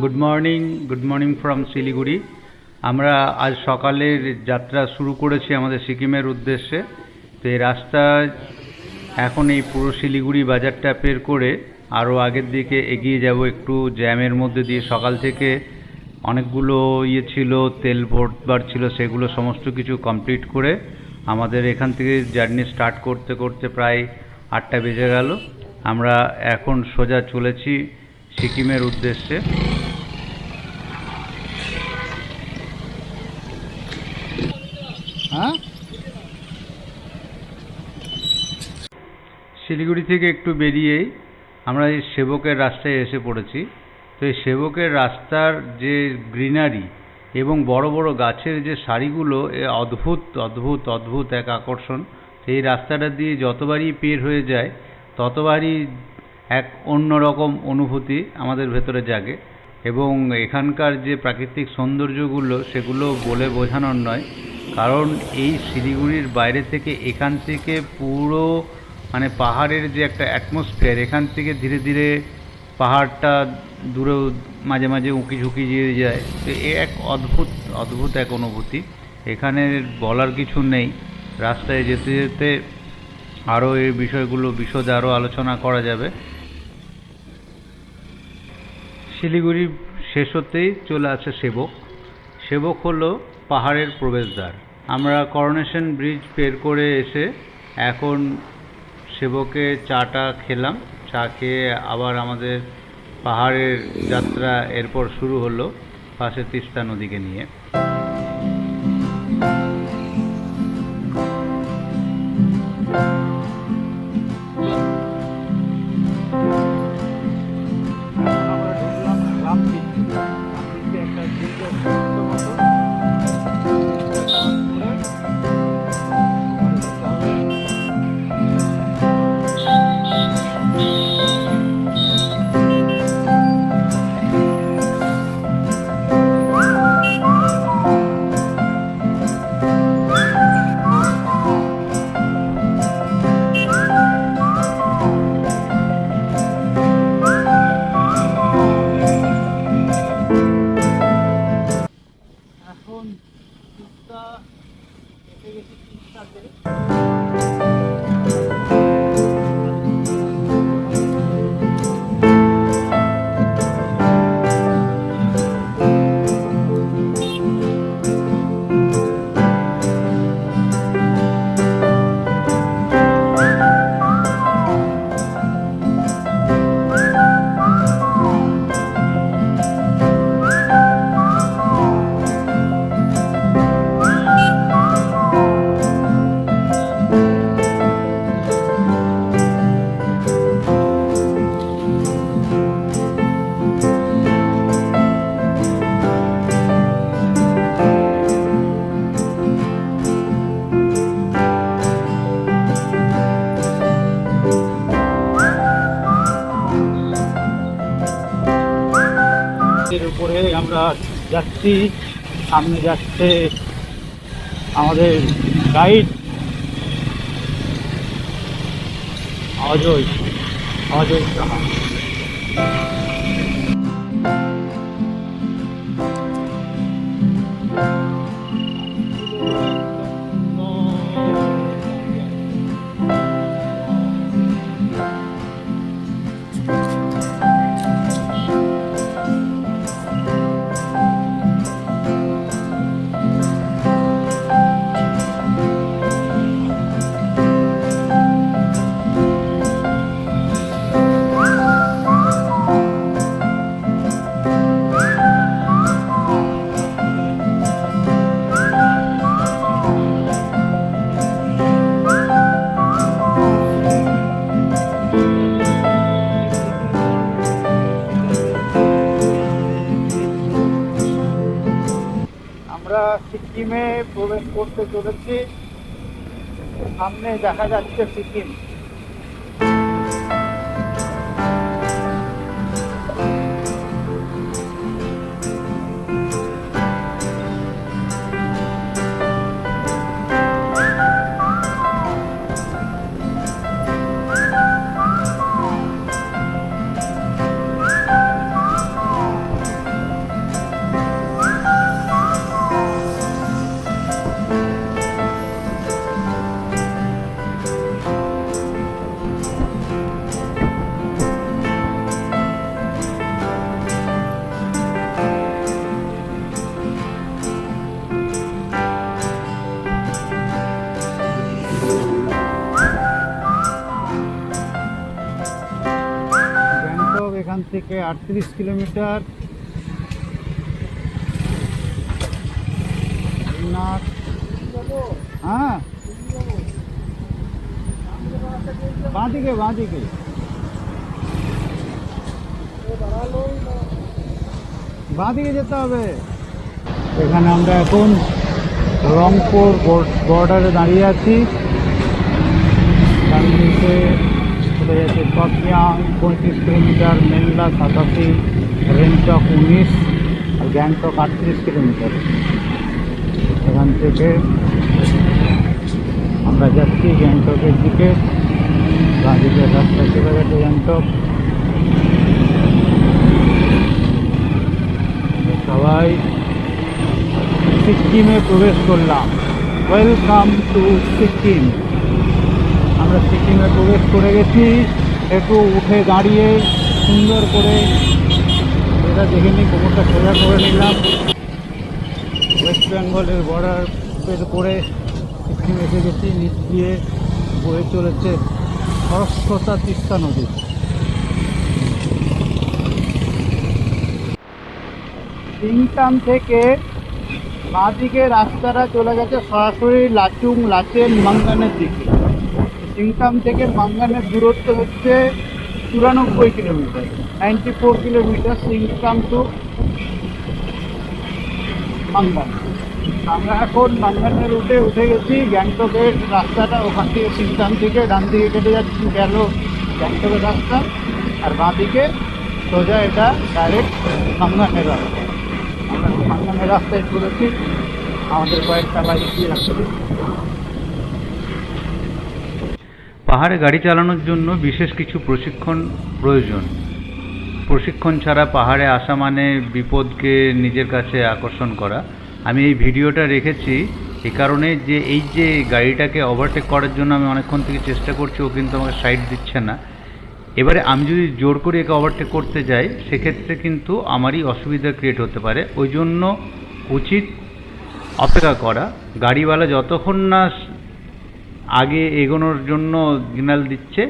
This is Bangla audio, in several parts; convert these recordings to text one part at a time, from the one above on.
Good morning good morning from Siliguri. আমরা আজ সকালের যাত্রা শুরু করেছি আমাদের সিকিমের উদ্দেশ্যে। তো এই রাস্তা এখন এই পুরো শিলিগুড়ি বাজারটা পের করে আরও আগের দিকে এগিয়ে যাব একটু জ্যামের মধ্যে দিয়ে। সকাল থেকে অনেকগুলো ইয়ে ছিল, তেল ভরবার ছিল, সেগুলো সমস্ত কিছু কমপ্লিট করে আমাদের এখান থেকে জার্নি স্টার্ট করতে করতে প্রায় আটটা বেজে গেল। আমরা এখন সোজা চলেছি সিকিমের উদ্দেশ্যে। হ্যাঁ? শিলিগুড়ি থেকে একটু বেরিয়েই আমরা এই সেবকের রাস্তায় এসে পড়েছি। তো এই সেবকের রাস্তার যে গ্রিনারি এবং বড় বড় গাছের যে সারিগুলো, এ অদ্ভুত অদ্ভুত অদ্ভুত এক আকর্ষণ। এই রাস্তাটা দিয়ে যতবারই পের হয়ে যায়, ততবারই এক অন্যরকম অনুভূতি আমাদের ভেতরে জাগে এবং এখানকার যে প্রাকৃতিক সৌন্দর্যগুলো সেগুলো বলে বোঝানোর নয়। কারণ এই শিলিগুড়ির বাইরে থেকে এখান থেকে পুরো মানে পাহাড়ের যে একটা অ্যাটমসফিয়ার এখান থেকে ধীরে ধীরে পাহাড়টা দূরেও মাঝে মাঝে উঁকি ঝুঁকি দিয়ে যায়। তো এ এক অদ্ভুত অদ্ভুত এক অনুভূতি। এখানে বলার কিছু নেই। রাস্তায় যেতে যেতে আরও এই বিষয়গুলো বিশদে আরও আলোচনা করা যাবে। শিলিগুড়ি শেষ হতেই চলে আসে সেবক। সেবক হলো পাহাড়ের প্রবেশদ্বার। আমরা করোনেশন ব্রিজ পের করে এসে এখন সেবকে চাটা খেলাম। চা খেয়ে আবার আমাদের পাহাড়ের যাত্রা এরপর শুরু হলো পাশে তিস্তা নদীকে নিয়ে। যাচ্ছি সামনে যাচ্ছে আমাদের গাইড অজয় অজয় সাহা। প্রবেশ করতে চলেছি। সামনে দেখা যাচ্ছে সিকিম। থেকে আটত্রিশ কিলোমিটার। হ্যাঁ। বাঁদিকে বাঁদিকে। বাঁদিকে যেতে হবে। এখানে আমরা এখন রংপুর বর্ডারে দাঁড়িয়ে আছি। দিকে চলে পকিয়াং পঁয়ত্রিশ কিলোমিটার মেনলা সাতাশি, রেনচক, উনিশ, আর গ্যাংটক আটত্রিশ কিলোমিটার। এখান থেকে আমরা যাচ্ছি গ্যাংটকের দিকে। বাঁদিকে রাস্তা চলে গেছে গ্যাংটক। সবাই সিকিমে প্রবেশ করলাম। ওয়েলকাম টু সিকিম আমরা সিকিমে প্রবেশ করে গেছি। একটু উঠে দাঁড়িয়ে সুন্দর করে এটা দেখে নিই কোমরটা সোজা করে নিলাম। ওয়েস্ট বেঙ্গলের বর্ডারের করে সিকিম এসে গেছি, নিচ দিয়ে বয়ে চলেছে সরস্বতা তিস্তা নদী। সিংটাম থেকে বাঁদিকে রাস্তাটা চলে গেছে সরাসরি লাচুং লাচেন মাঙ্গানের দিকে। সিংটাম থেকে মাঙ্গানের দূরত্ব হচ্ছে চুরানব্বই kilometre ninety four kilometre Singtam to Mangan আমরা এখন মাঙ্গানের রুটে উঠে গেছি, গ্যাংটকের রাস্তাটা, ওখান থেকে সিংটাম থেকে ডান দিকে কেটে যাচ্ছি, গেল গ্যাংটকের রাস্তা। আর বাঁ দিকে সোজা এটা ডাইরেক্ট মাঙ্গানের রাস্তা। আমরা মাঙ্গানের রাস্তায় ঘুরেছি আমাদের কয়েকটা বাইক দিয়ে পাহাড়ে গাড়ি চালানোর জন্য বিশেষ কিছু প্রশিক্ষণ প্রয়োজন। প্রশিক্ষণ ছাড়া পাহাড়ে আসা মানে বিপদকে নিজের কাছে আকর্ষণ করা। আমি এই ভিডিওটা রেখেছি এ কারণে যে এই যে গাড়িটাকে ওভারটেক করার জন্য আমি অনেকক্ষণ থেকে চেষ্টা করছি, ও কিন্তু আমাকে সাইড দিচ্ছে না। এবারে আমি যদি জোর করে একে ওভারটেক করতে যাই, সেক্ষেত্রে কিন্তু আমারই অসুবিধা ক্রিয়েট হতে পারে। ওই জন্য উচিত অপেক্ষা করা। গাড়িওয়ালা যতক্ষণ না আগে এগোনোর জন্য সিগন্যাল দিচ্ছে,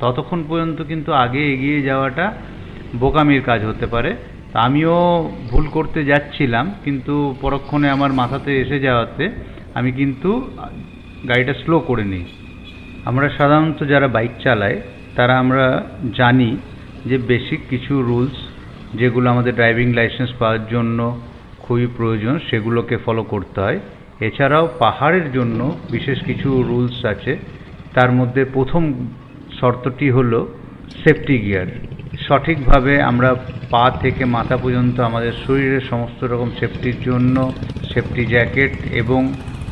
ততক্ষণ পর্যন্ত কিন্তু আগে এগিয়ে যাওয়াটা বোকামির কাজ হতে পারে। তা আমিও ভুল করতে যাচ্ছিলাম, কিন্তু পরক্ষণে আমার মাথাতে এসে যাওয়াতে আমি কিন্তু গাড়িটা স্লো করে নিই। আমরা সাধারণত যারা বাইক চালায়, তারা আমরা জানি যে বেসিক কিছু রুলস যেগুলো আমাদের ড্রাইভিং লাইসেন্স পাওয়ার জন্য খুবই প্রয়োজন, সেগুলোকে ফলো করতে হয়। এছাড়াও পাহাড়ের জন্য বিশেষ কিছু রুলস আছে। তার মধ্যে প্রথম শর্তটি হল সেফটি গিয়ার। সঠিকভাবে আমরা পা থেকে মাথা পর্যন্ত আমাদের শরীরের সমস্ত রকম সেফটির জন্য সেফটি জ্যাকেট এবং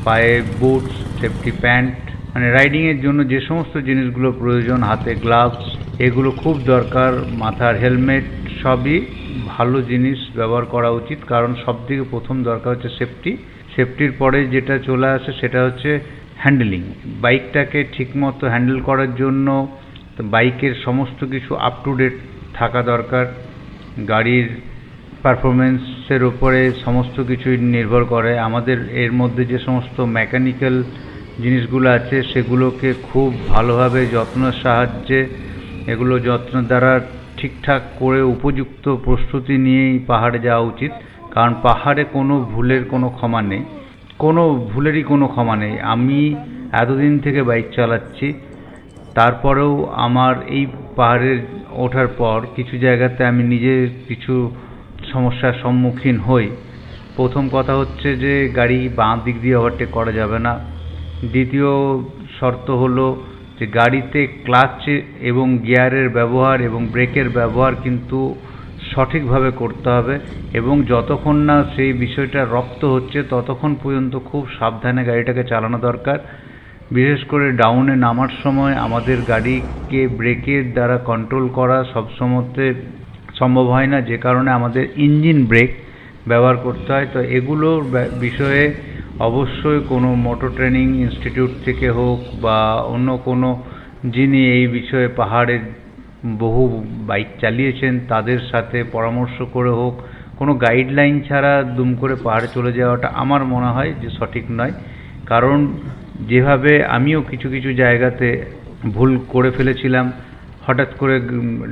পায়ে বুটস, সেফটি প্যান্ট মানে রাইডিংয়ের জন্য যে সমস্ত জিনিসগুলো প্রয়োজন, হাতে গ্লাভস, এগুলো খুব দরকার। মাথার হেলমেট সবই ভালো জিনিস ব্যবহার করা উচিত, কারণ সবথেকে প্রথম দরকার হচ্ছে সেফটি। সেফটির পরে যেটা চলে আসে সেটা হচ্ছে হ্যান্ডেলিং বাইকটাকে ঠিকমতো হ্যান্ডেল করার জন্য বাইকের সমস্ত কিছু আপ টু ডেট থাকা দরকার। গাড়ির পারফরমেন্সের ওপরে সমস্ত কিছুই নির্ভর করে। আমাদের এর মধ্যে যে সমস্ত মেকানিক্যাল জিনিসগুলো আছে, সেগুলোকে খুব ভালোভাবে যত্নের সাহায্যে, এগুলো যত্ন দ্বারা ঠিকঠাক করে উপযুক্ত প্রস্তুতি নিয়েই পাহাড়ে যাওয়া উচিত। কারণ পাহাড়ে কোনো ভুলের কোনো ক্ষমা নেই। কোনো ভুলেরই কোনো ক্ষমা নেই। আমি এতদিন থেকে বাইক চালাচ্ছি। তারপরেও আমার এই পাহাড়ের ওঠার পর কিছু জায়গাতে আমি নিজে কিছু সমস্যার সম্মুখীন হই। প্রথম কথা হচ্ছে যে গাড়ি বাঁ দিক দিয়ে ওভারটেক করা যাবে না। দ্বিতীয় শর্ত হলো যে গাড়িতে ক্লাচ এবং গিয়ারের ব্যবহার এবং ব্রেকের ব্যবহার কিন্তু সঠিকভাবে করতে হবে এবং যতক্ষণ না সেই বিষয়টা রপ্ত হচ্ছে, ততক্ষণ পর্যন্ত খুব সাবধানে গাড়িটাকে চালানো দরকার। বিশেষ করে ডাউনে নামার সময় আমাদের গাড়িকে ব্রেকের দ্বারা কন্ট্রোল করা সবসময়তে সম্ভব হয় না, যে কারণে আমাদের ইঞ্জিন ব্রেক ব্যবহার করতে হয়। তো এগুলোর বিষয়ে অবশ্যই কোনো মোটর ট্রেনিং ইনস্টিটিউট থেকে হোক বা অন্য কোনো যিনি এই বিষয়ে পাহাড়ের বহু বাইক চালিয়েছেন, তাদের সাথে পরামর্শ করে হোক, কোনো গাইডলাইন ছাড়া দুম করে পাহাড়ে চলে যাওয়াটা আমার মনে হয় যে সঠিক নয়। কারণ যেভাবে আমিও কিছু কিছু জায়গাতে ভুল করে ফেলেছিলাম, হঠাৎ করে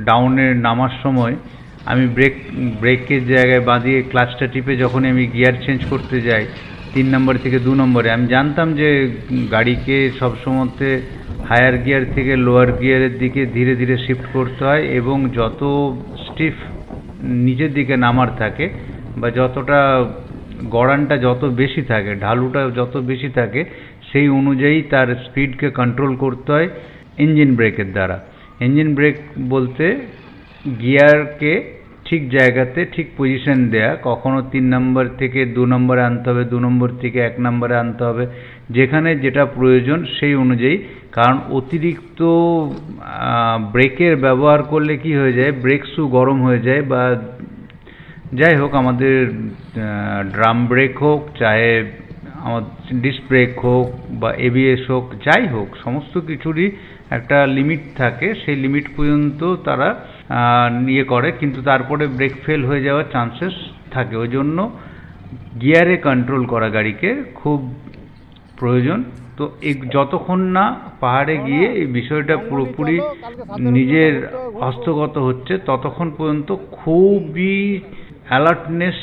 ডাউনে নামার সময় আমি ব্রেক, ব্রেকের জায়গায় বাঁধিয়ে ক্লাচটা টিপে যখনই আমি গিয়ার চেঞ্জ করতে যাই, তিন নম্বর থেকে দু নম্বরে, আমি জানতাম যে গাড়িকে সবসময়তে হায়ার গিয়ার থেকে লোয়ার গিয়ারের দিকে ধীরে ধীরে শিফট করতে হয় এবং যত স্টিফ নিচের দিকে নামার থাকে বা যতটা গড়ানটা যত বেশি থাকে, ঢালুটা যত বেশি থাকে, সেই অনুযায়ী তার স্পিডকে কন্ট্রোল করতে হয় ইঞ্জিন ব্রেকের দ্বারা। ইঞ্জিন ব্রেক বলতে গিয়ারকে ঠিক জায়গাতে ঠিক পজিশন দেয়া, কখনো তিন নম্বর থেকে দু নম্বরে আনতে হবে, দু নম্বর থেকে এক নম্বরে আনতে হবে, যেখানে যেটা প্রয়োজন সেই অনুযায়ী কারণ অতিরিক্ত ব্রেকের ব্যবহার করলে কি হয়ে যায়? ব্রেক শু গরম হয়ে যায় বা যাই হোক, আমাদের ড্রাম ব্রেক হোক চাহে আমার ডিস্ক ব্রেক হোক বা এবিএস হোক, যাই হোক, সমস্ত কিছুরই একটা লিমিট থাকে। সেই লিমিট পর্যন্ত তারা ইয়ে করে, কিন্তু তারপরে ব্রেক ফেল হয়ে যাওয়ার চান্সেস থাকে। ওই জন্য গিয়ারে কন্ট্রোল করা গাড়িকে খুব প্রয়োজন। তো এই যতক্ষণ না পাহাড়ে গিয়ে এই বিষয়টা পুরোপুরি নিজের হস্তগত হচ্ছে, ততক্ষণ পর্যন্ত খুবই অ্যালার্টনেস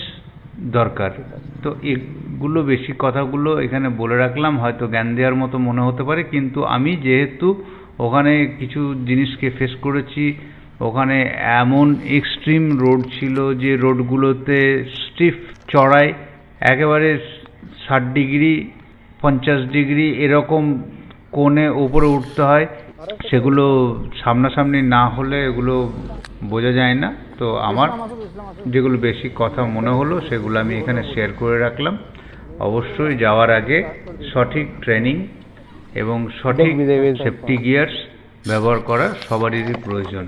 দরকার। তো এগুলো বেশি কথাগুলো এখানে বলে রাখলাম, হয়তো জ্ঞান দেওয়ার মতো মনে হতে পারে, কিন্তু আমি যেহেতু ওখানে কিছু জিনিসকে ফেস করেছি, ওখানে এমন এক্সট্রিম রোড ছিল যে রোডগুলোতে স্টিফ চড়াই, একেবারে ষাট ডিগ্রি পঞ্চাশ ডিগ্রি এরকম কোণে উপরে উঠতে হয় সেগুলো সামনাসামনি না হলে এগুলো বোঝা যায় না তো আমার যেগুলো বেশি কথা মনে হলো সেগুলো আমি এখানে শেয়ার করে রাখলাম অবশ্যই যাওয়ার আগে সঠিক ট্রেনিং এবং সঠিক। সেফটি গিয়ার্স ব্যবহার করা সবারই প্রয়োজন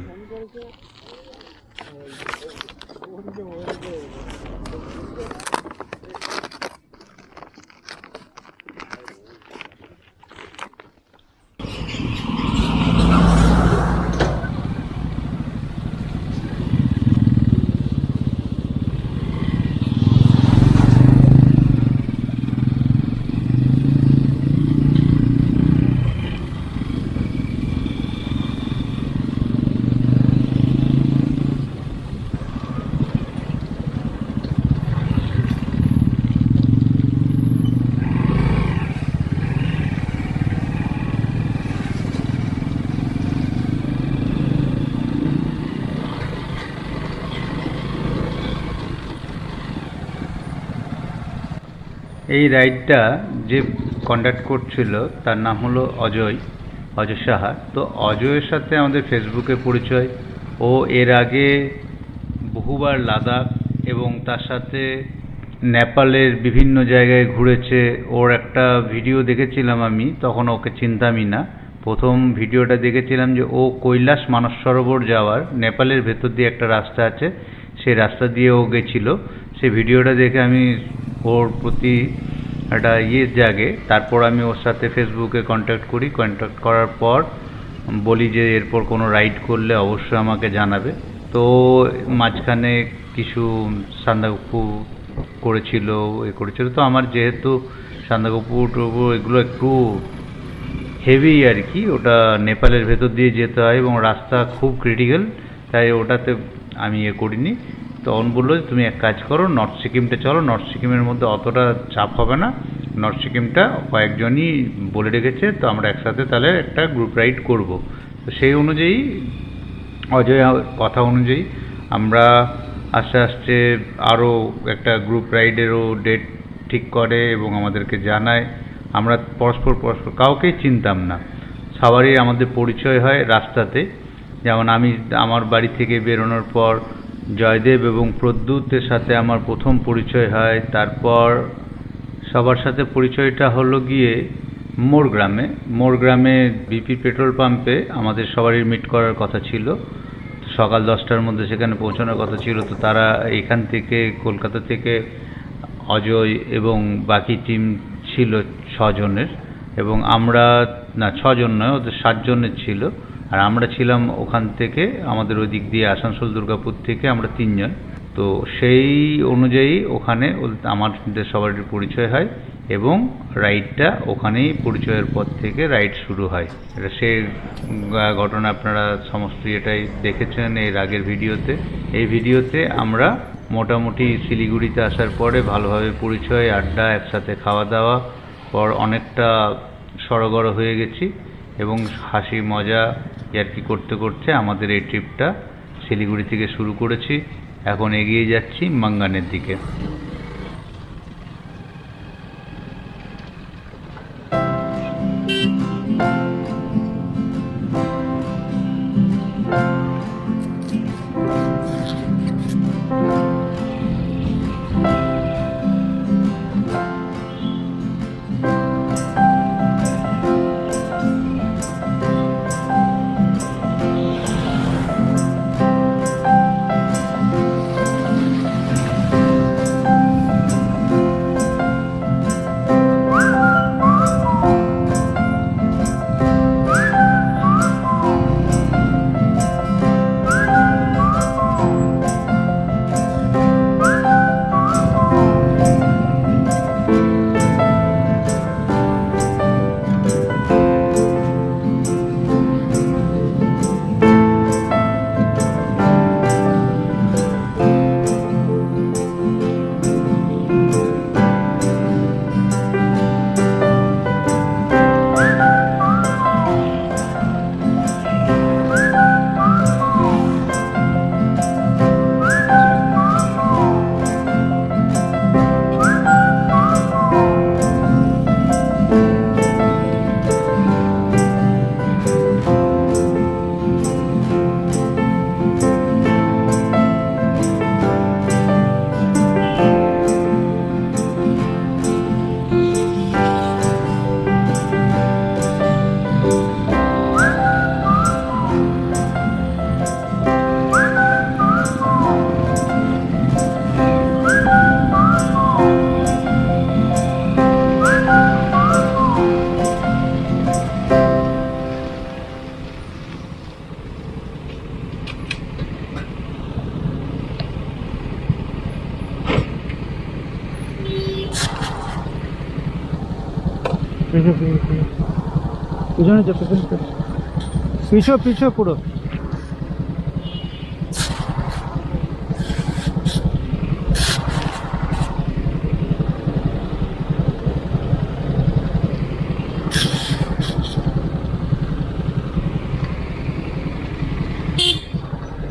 এই রাইডটা যে কন্ডাক্ট করছিল, তার নাম হলো অজয় অজয় সাহা। তো অজয়ের সাথে আমাদের ফেসবুকে পরিচয়। ও এর আগে বহুবার লাদাখ এবং তার সাথে নেপালের বিভিন্ন জায়গায় ঘুরেছে। ওর একটা ভিডিও দেখেছিলাম আমি, তখন ওকে চিনতামই না। প্রথম ভিডিওটা দেখেছিলাম যে ও কৈলাস মানস সরোবর যাওয়ার, নেপালের ভেতর দিয়ে একটা রাস্তা আছে, সেই রাস্তা দিয়ে ও গেছিল। সেই ভিডিওটা দেখে আমি ওর প্রতি একটা ইয়ে জাগে। তারপর আমি ওর সাথে ফেসবুকে কন্ট্যাক্ট করি। কন্ট্যাক্ট করার পর বলি যে, এরপর কোনো রাইড করলে অবশ্যই আমাকে জানাবে। তো মাঝখানে কিছু সান্দাকফু করেছিল, এ করেছিল। তো আমার যেহেতু সান্দাকফু টুকু এগুলো একটু হেভি আর কি, ওটা নেপালের ভেতর দিয়ে যেতে হয় এবং রাস্তা খুব ক্রিটিক্যাল তাই ওটাতে আমি ইয়ে করিনি। তখন বলল যে, তুমি এক কাজ করো, নর্থ সিকিমটা চলো। নর্থ সিকিমের মধ্যে অতটা চাপ হবে না। নর্থ সিকিমটা কয়েকজনই বলে রেখেছে, তো আমরা একসাথে তাহলে একটা গ্রুপ রাইড করব। তো সেই অনুযায়ী, অজয় কথা অনুযায়ী আমরা আস্তে আস্তে আরও একটা গ্রুপ রাইডেরও ডেট ঠিক করে এবং আমাদেরকে জানায়। আমরা পরস্পর পরস্পর কাউকেই চিনতাম না। সবারই আমাদের পরিচয় হয় রাস্তাতে। যেমন আমি আমার বাড়ি থেকে বেরোনোর পর জয়দেব এবং প্রদ্যুতের সাথে আমার প্রথম পরিচয় হয়। তারপর সবার সাথে পরিচয়টা হলো গিয়ে মোর গ্রামে। মোর গ্রামে বিপি পেট্রোল পাম্পে আমাদের সবারই মিট করার কথা ছিল। সকাল দশটার মধ্যে সেখানে পৌঁছানোর কথা ছিল। তো তারা এখান থেকে কলকাতা থেকে অজয় এবং বাকি টিম ছিল ছজনের। এবং আমরা, না, ছজন নয়, ওদের সাতজনের ছিল। আর আমরা ছিলাম ওখান থেকে, আমাদের ওই দিক দিয়ে আসানসোল, দুর্গাপুর থেকে আমরা তিনজন। তো সেই অনুযায়ী ওখানে আমাদের সবারই পরিচয় হয় এবং রাইডটা ওখানেই পরিচয়ের পর থেকে রাইড শুরু হয়। এটা সে ঘটনা আপনারা সমস্ত এটাই দেখেছেন এর আগের ভিডিওতে। এই ভিডিওতে আমরা মোটামুটি শিলিগুড়িতে আসার পরে ভালোভাবে পরিচয়, আড্ডা, একসাথে খাওয়া দাওয়া পর অনেকটা সড়গড় হয়ে গেছি। এবং হাসি, মজা আর কি করতে করতে আমাদের এই ট্রিপটা শিলিগুড়ি থেকে শুরু করেছি। এখন এগিয়ে যাচ্ছি মাঙ্গানের দিকে। পিছনে যা পিছনে। পিছু পিছু পুরো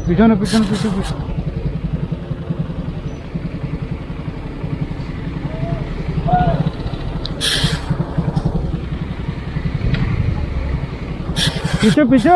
পিছনে পিছনে পিছু পিছু পিছু পিছু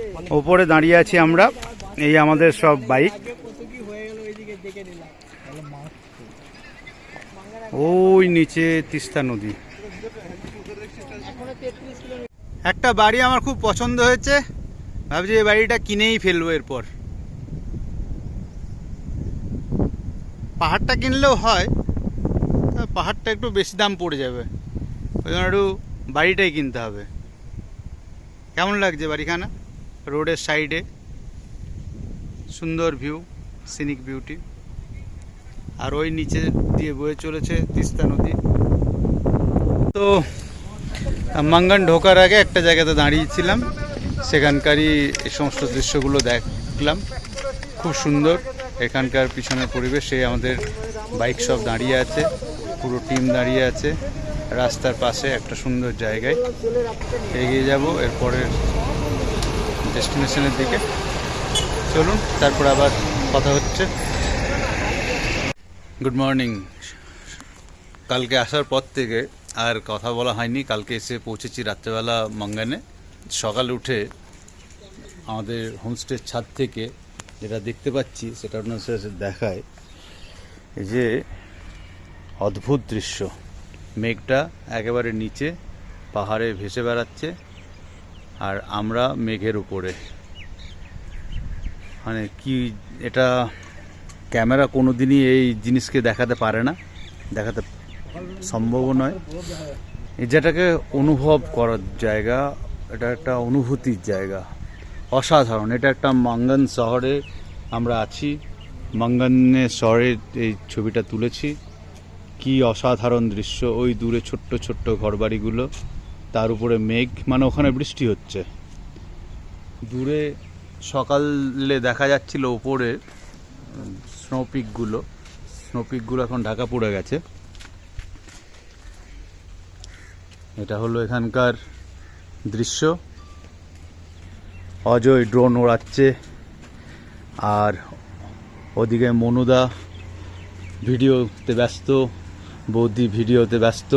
ওপরে দাঁড়িয়ে আছি আমরা। এই আমাদের সব বাইক। ওই নিচে তিস্তা নদী। একটা বাড়ি আমার খুব পছন্দ হয়েছে। ভাবছি এই বাড়িটা কিনেই ফেলব এরপর। পাহাড়টা কিনলেও হয় পাহাড়টা একটু বেশি দাম পড়ে যাবে। ওই জন্য একটু বাড়িটাই কিনতে হবে। কেমন লাগছে বাড়িখানা? রোডের সাইডে সুন্দর ভিউ সিনিক বিউটি আর ওই নিচে দিয়ে বয়ে চলেছে তিস্তা নদী। তো, মাঙ্গান ঢোকার আগে একটা জায়গাতে দাঁড়িয়েছিলাম। সেখানকারই এই সমস্ত দৃশ্যগুলো দেখলাম। খুব সুন্দর। এখানকার পিছনের পরিবেশে আমাদের বাইক সব দাঁড়িয়ে আছে। পুরো টিম দাঁড়িয়ে আছে। রাস্তার পাশে একটা সুন্দর জায়গায়। এগিয়ে যাব, এরপরের ডেস্টিনেশনের দিকে। চলুন, তারপর আবার কথা হচ্ছে। গুড মর্নিং কালকে আসার পর থেকে আর কথা বলা হয়নি। কালকে এসে পৌঁছেছি রাত্রেবেলা মঙ্গানে। সকালে উঠে আমাদের হোমস্টের ছাদ থেকে যেটা দেখতে পাচ্ছি, সেটা আপনার দেখায়, এই যে অদ্ভুত দৃশ্য। মেঘটা একেবারে নিচে, পাহাড়ে ভেসে বেড়াচ্ছে। আর আমরা মেঘের উপরে। মানে কি, এটা ক্যামেরা কোনো দিনই এই জিনিসকে দেখাতে পারে না, দেখাতে সম্ভবও নয়। এই যেটাকে অনুভব করার জায়গা, এটা একটা অনুভূতির জায়গা। অসাধারণ, এটা একটা মাঙ্গান শহরে আমরা আছি। মাঙ্গানের শহরে এই ছবিটা তুলেছি। কি অসাধারণ দৃশ্য, ওই দূরে ছোট্ট ছোট্ট ঘরবাড়িগুলো। তার উপরে মেঘ মানে ওখানে বৃষ্টি হচ্ছে। দূরে সকালে দেখা যাচ্ছিল ওপরে স্নোপিকগুলো স্নোপিকগুলো এখন ঢাকা পড়ে গেছে। এটা হলো এখানকার দৃশ্য। অজয় ড্রোন ওড়াচ্ছে, আর ওদিকে মনুদা ভিডিওতে ব্যস্ত, বৌদি ভিডিওতে ব্যস্ত।